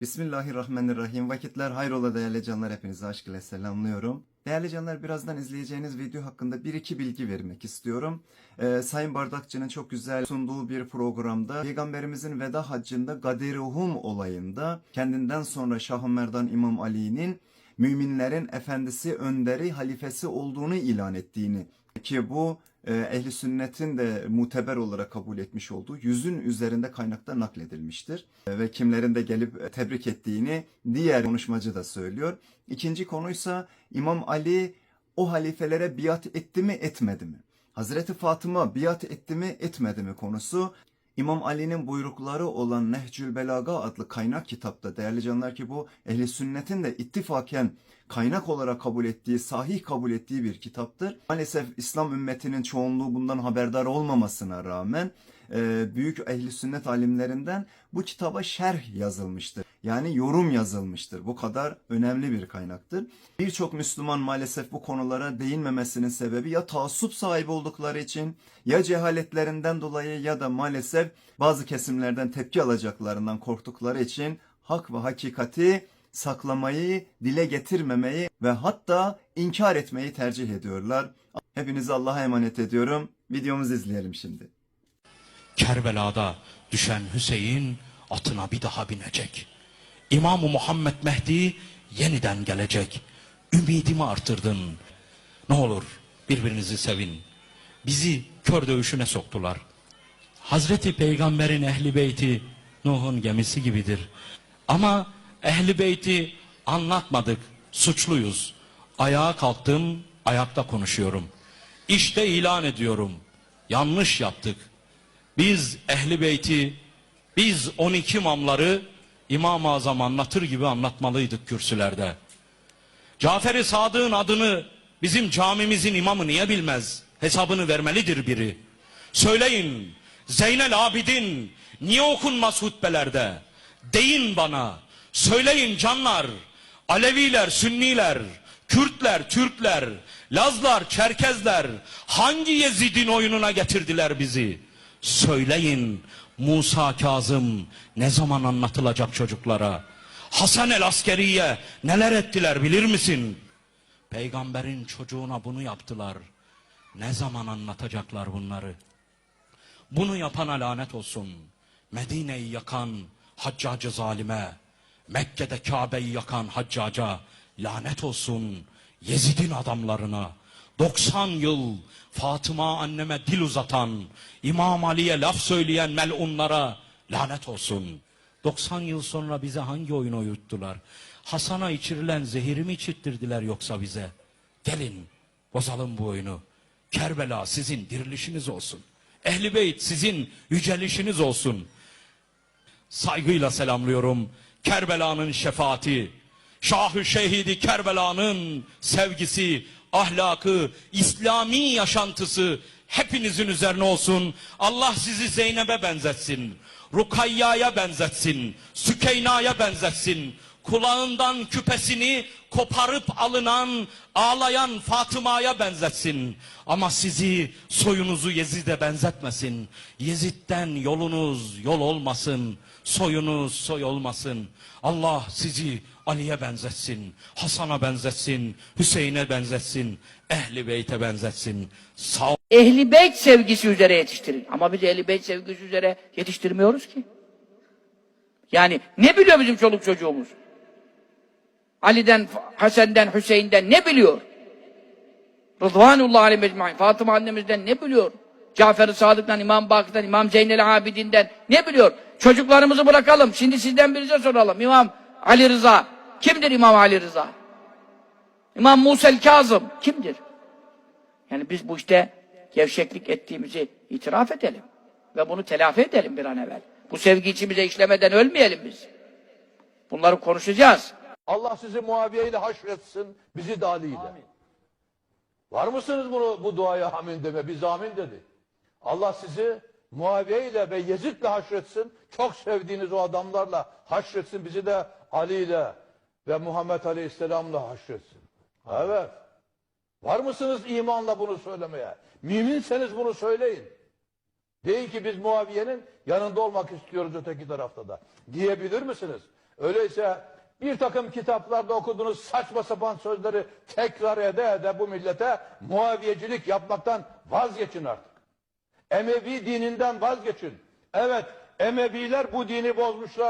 Bismillahirrahmanirrahim. Vakitler hayrola değerli canlar hepinizi aşk ile selamlıyorum. Değerli canlar birazdan izleyeceğiniz video hakkında bir iki bilgi vermek istiyorum. Ee, Sayın Bardakçı'nın çok güzel sunduğu bir programda Peygamberimizin veda haccında Gadiruhum olayında kendinden sonra Şah-ı Merdan İmam Ali'nin müminlerin efendisi, önderi, halifesi olduğunu ilan ettiğini ki bu ehli sünnetin de muteber olarak kabul etmiş olduğu yüzün üzerinde kaynakta nakledilmiştir. E, ve kimlerin de gelip e, tebrik ettiğini diğer konuşmacı da söylüyor. İkinci konuysa İmam Ali o halifelere biat etti mi etmedi mi? Hazreti Fatıma biat etti mi etmedi mi konusu İmam Ali'nin buyrukları olan Nehcül Belaga adlı kaynak kitapta değerli canlar ki bu ehli sünnetin de ittifaken kaynak olarak kabul ettiği, sahih kabul ettiği bir kitaptır. Maalesef İslam ümmetinin çoğunluğu bundan haberdar olmamasına rağmen e, büyük ehli sünnet alimlerinden bu kitaba şerh yazılmıştır. Yani yorum yazılmıştır. Bu kadar önemli bir kaynaktır. Birçok Müslüman maalesef bu konulara değinmemesinin sebebi ya taassup sahibi oldukları için ya cehaletlerinden dolayı ya da maalesef bazı kesimlerden tepki alacaklarından korktukları için hak ve hakikati saklamayı, dile getirmemeyi ve hatta inkar etmeyi tercih ediyorlar. Hepinizi Allah'a emanet ediyorum. Videomuzu izleyelim şimdi. Kerbela'da düşen Hüseyin atına bir daha binecek. İmam-ı Muhammed Mehdi yeniden gelecek. Ümidimi artırdın. Ne olur birbirinizi sevin. Bizi kör dövüşüne soktular. Hazreti Peygamber'in ehli beyti Nuh'un gemisi gibidir. Ama ehli beyti anlatmadık, suçluyuz. Ayağa kalktım, ayakta konuşuyorum. İşte ilan ediyorum. Yanlış yaptık. Biz ehli beyti, biz 12 imamları İmam-ı Azam anlatır gibi anlatmalıydık kürsülerde. Cafer-i Sadık'ın adını bizim camimizin imamı niye bilmez? Hesabını vermelidir biri. Söyleyin Zeynel Abidin niye okunmaz hutbelerde? Deyin bana. Söyleyin canlar. Aleviler, Sünniler, Kürtler, Türkler, Lazlar, Çerkezler hangi Yezid'in oyununa getirdiler bizi? Söyleyin Musa Kazım ne zaman anlatılacak çocuklara? Hasan el Askeriye neler ettiler bilir misin? Peygamberin çocuğuna bunu yaptılar. Ne zaman anlatacaklar bunları? Bunu yapana lanet olsun. Medine'yi yakan haccacı zalime, Mekke'de Kabe'yi yakan haccaca lanet olsun. Yezid'in adamlarına. 90 yıl Fatıma anneme dil uzatan, İmam Ali'ye laf söyleyen melunlara lanet olsun. 90 yıl sonra bize hangi oyunu uyuttular? Hasan'a içirilen zehiri mi içirttirdiler yoksa bize? Gelin bozalım bu oyunu. Kerbela sizin dirilişiniz olsun. Ehli Beyt sizin yücelişiniz olsun. Saygıyla selamlıyorum. Kerbela'nın şefaati, Şahı Şehidi Kerbela'nın sevgisi, ahlakı, İslami yaşantısı hepinizin üzerine olsun. Allah sizi Zeynep'e benzetsin. Rukayya'ya benzetsin. Sükeyna'ya benzetsin. Kulağından küpesini koparıp alınan, ağlayan Fatıma'ya benzetsin. Ama sizi, soyunuzu Yezid'e benzetmesin. Yezid'den yolunuz yol olmasın. Soyunuz soy olmasın. Allah sizi Ali'ye benzetsin, Hasan'a benzetsin, Hüseyin'e benzetsin, Ehli Beyt'e benzetsin. Sağ Ehli beyt sevgisi üzere yetiştirin. Ama biz ehli beyt sevgisi üzere yetiştirmiyoruz ki. Yani ne biliyor bizim çoluk çocuğumuz? Ali'den, Hasan'den, Hüseyin'den ne biliyor? Rıdvanullah aleyhi mecmu'in. Fatıma annemizden ne biliyor? Cafer-i Sadık'tan, İmam Bakır'dan, İmam Zeynel Abidin'den ne biliyor? Çocuklarımızı bırakalım. Şimdi sizden birinize soralım. İmam Ali Rıza. Kimdir İmam Ali Rıza? İmam Musel Kazım. Kimdir? Yani biz bu işte gevşeklik ettiğimizi itiraf edelim. Ve bunu telafi edelim bir an evvel. Bu sevgi içimize işlemeden ölmeyelim biz. Bunları konuşacağız. Allah sizi Muaviye ile haşretsin, bizi de Ali ile. Var mısınız bunu, bu duaya amin deme? Biz amin dedi. Allah sizi Muaviye ile ve Yezid ile haşretsin. Çok sevdiğiniz o adamlarla haşretsin. Bizi de Ali ile ve Muhammed Aleyhisselam'la haşretsin. Evet. Var mısınız imanla bunu söylemeye? Müminseniz bunu söyleyin. Deyin ki biz Muaviye'nin yanında olmak istiyoruz öteki tarafta da. Diyebilir misiniz? Öyleyse bir takım kitaplarda okuduğunuz saçma sapan sözleri tekrar ede ede bu millete Muaviyecilik yapmaktan vazgeçin artık. Emevi dininden vazgeçin. Evet Emeviler bu dini bozmuşlar.